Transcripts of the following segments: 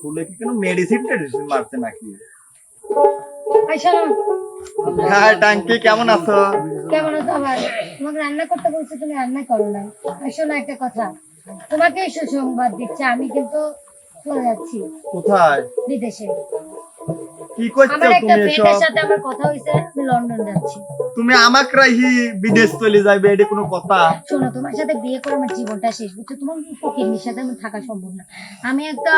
ফুলে কি কোনো মেডিসিন টেডিসিন মারছে নাকি? হ্যাঁ টাঙ্কি কেমন আছো? কেমন আছো? আবার তোমাকে রান্না করতে বলছি তুমি রান্না করো না। শোনো একটা কথা। তোমাকে সুসংবাদ দিচ্ছে আমি কিন্তু চলে যাচ্ছি। কোথায়? বিদেশে। কি করছ আমার একটা তুমি ফ্রেন্ডের এসব? সাথে আমার কথা হয়েছে আমি লন্ডন যাচ্ছি। তুমি আমাকে রাহি বিদেশ চলে যাবে এটা কোনো কথা? শোনো তোমার সাথে বিয়ে করে আমার জীবনটা শেষ। বুঝছ তোমার ফকিরনির সাথে আমার থাকা সম্ভব না। আমি একটা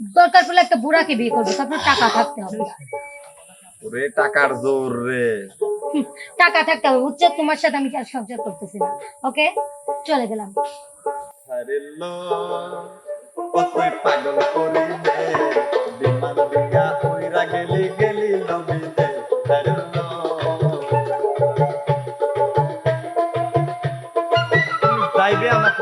দরকার পড়লে একটা বুড়াকে বিয়ে করব তারপর টাকা থাকতে হবে। ওরে টাকার জোর রে। টাকা থাকতে হবে বুঝছ? তোমার সাথে আমি আর সংসার করতেছি না ওকে? চলে গেলাম। আরে লো কতই পাগল করিলে বিমান দিয়া ওইরা গেলি গেলি লবিতে আরে লো। যাইবে আমার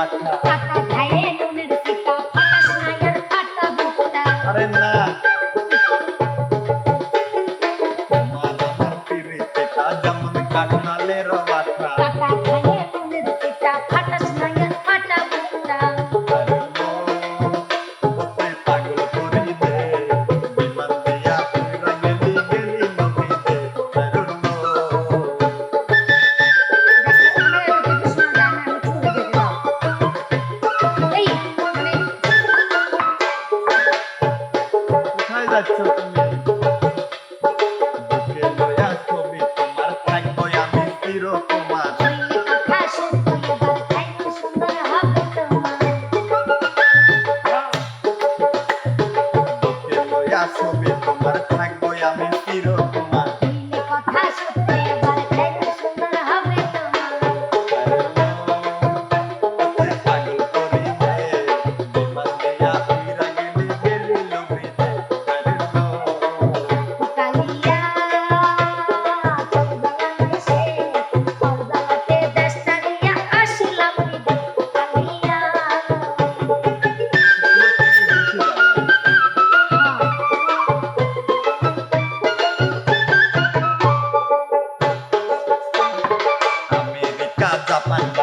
আর না যেমন কাঠালের আঠা Wow.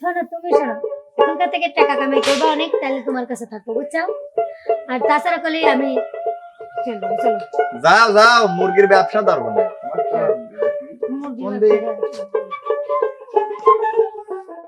শোনো তুমি শোনো। এখানকার থেকে টাকা কামাই করব? অনেক তাহলে তোমার কাছে থাকব বুঝছ? আর তাছাড়া করলে আমি যাও যাও মুরগির ব্যবসা ধরবো না।